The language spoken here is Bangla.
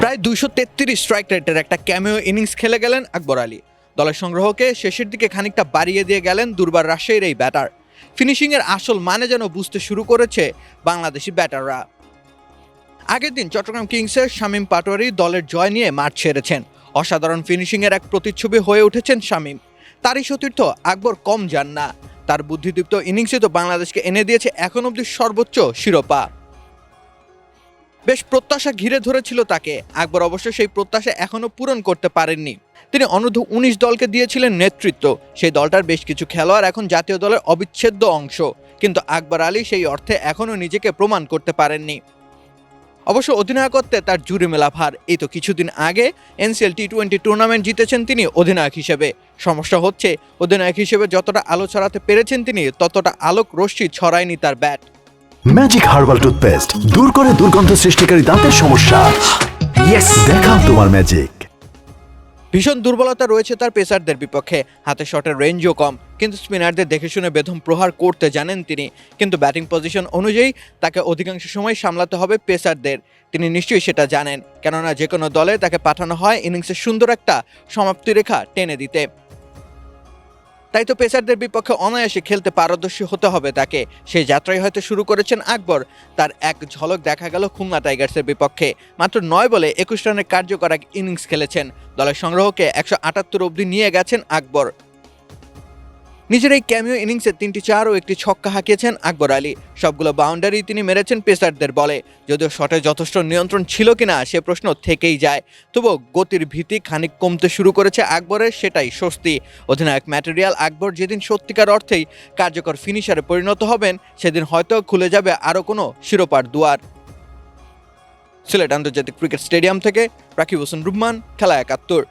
প্রায় দুইশো তেত্রিশ স্ট্রাইক রেটের একটা ক্যামিও ইনিংস খেলে গেলেন আকবর আলী। দলের সংগ্রহকে শেষের দিকে খানিকটা বাড়িয়ে দিয়ে গেলেন দুর্বার রাজশাহীর এই ব্যাটার ফিনিশিংয়ের আসল মানে যেন বুঝতে শুরু করেছে বাংলাদেশি ব্যাটাররা আগের দিন চট্টগ্রাম কিংসের শামীম পাটোয়ারি দলের জয় নিয়ে মাঠ ছেড়েছেন। অসাধারণ ফিনিশিংয়ের এক প্রতিচ্ছবি হয়ে উঠেছেন শামীম। তারই সতীর্থ আকবর কম যান না। তার বুদ্ধিদীপ্ত ইনিংসে তো বাংলাদেশকে এনে দিয়েছে এখন অবধি সর্বোচ্চ শিরোপা। বেশ প্রত্যাশা ঘিরে ধরেছিল তাকে। আকবর অবশ্য সেই প্রত্যাশা এখনও পূরণ করতে পারেননি। তিনি অনূর্ধ্ব উনিশ দলকে দিয়েছিলেন নেতৃত্ব। সেই দলটার বেশ কিছু খেলোয়াড় এখন জাতীয় দলের অবিচ্ছেদ্য অংশ। কিন্তু আকবর আলী সেই অর্থে এখনও নিজেকে প্রমাণ করতে পারেননি। অবশ্য অধিনায়কত্বে তার জুড়ে মেলা ভার। এই তো কিছুদিন আগে এনসিএল টি টোয়েন্টি টুর্নামেন্ট জিতেছেন তিনি অধিনায়ক হিসেবে। সমস্যা হচ্ছে, অধিনায়ক হিসেবে যতটা আলো ছড়াতে পেরেছেন তিনি, ততটা আলোক রশ্মি ছড়ায়নি তার ব্যাট। ম্যাজিক হার্বাল টুথপেস্ট দূর করে দুর্গন্ধ সৃষ্টিকারী দাঁতের সমস্যা। ইয়েস দেখাও তোমার ম্যাজিক ভীষণ দুর্বলতা রয়েছে তার পেসারদের বিপক্ষে। হাতে শটের রেঞ্জও কম, কিন্তু স্পিনারদের দেখে শুনে বেদম প্রহার করতে জানেন তিনি। কিন্তু ব্যাটিং পজিশন অনুযায়ী তাকে অধিকাংশ সময় সামলাতে হবে পেসারদের। তিনি নিশ্চয়ই সেটা জানেন, কেননা যে কোনো দলে তাকে পাঠানো হয় ইনিংসের সুন্দর একটা সমাপ্তি রেখা টেনে দিতে। তাই তো পেসারদের বিপক্ষে অনায়াসে খেলতে পারদর্শী হতে হবে তাকে। সেই যাত্রাই হয়তো শুরু করেছেন আকবর। তার এক ঝলক দেখা গেল খুলনা টাইগার্সের বিপক্ষে। মাত্র নয় বলে একুশ রানের কার্যকর এক ইনিংস খেলেছেন। দলের সংগ্রহকে একশো আটাত্তর অবধি নিয়ে গেছেন আকবর। নিজের এই ক্যামিও ইনিংসে তিনটি চার ও একটি ছক্কা হাঁকিয়েছেন আকবর আলী। সবগুলো বাউন্ডারি তিনি মেরেছেন পেসারদের বলে। যদিও শটে যথেষ্ট নিয়ন্ত্রণ ছিল কিনা সে প্রশ্ন থেকেই যায়। তবুও গতির ভীতি খানিক কমতে শুরু করেছে আকবরের সেটাই স্বস্তি। অধিনায়ক ম্যাটেরিয়াল আকবর যেদিন সত্যিকার অর্থেই কার্যকর ফিনিশারে পরিণত হবেন, সেদিন হয়তো খুলে যাবে আরও কোনো শিরোপার দুয়ার। সিলেট আন্তর্জাতিক ক্রিকেট স্টেডিয়াম থেকে রাকিব হোসেন রুম্মান, খেলা একাত্তর।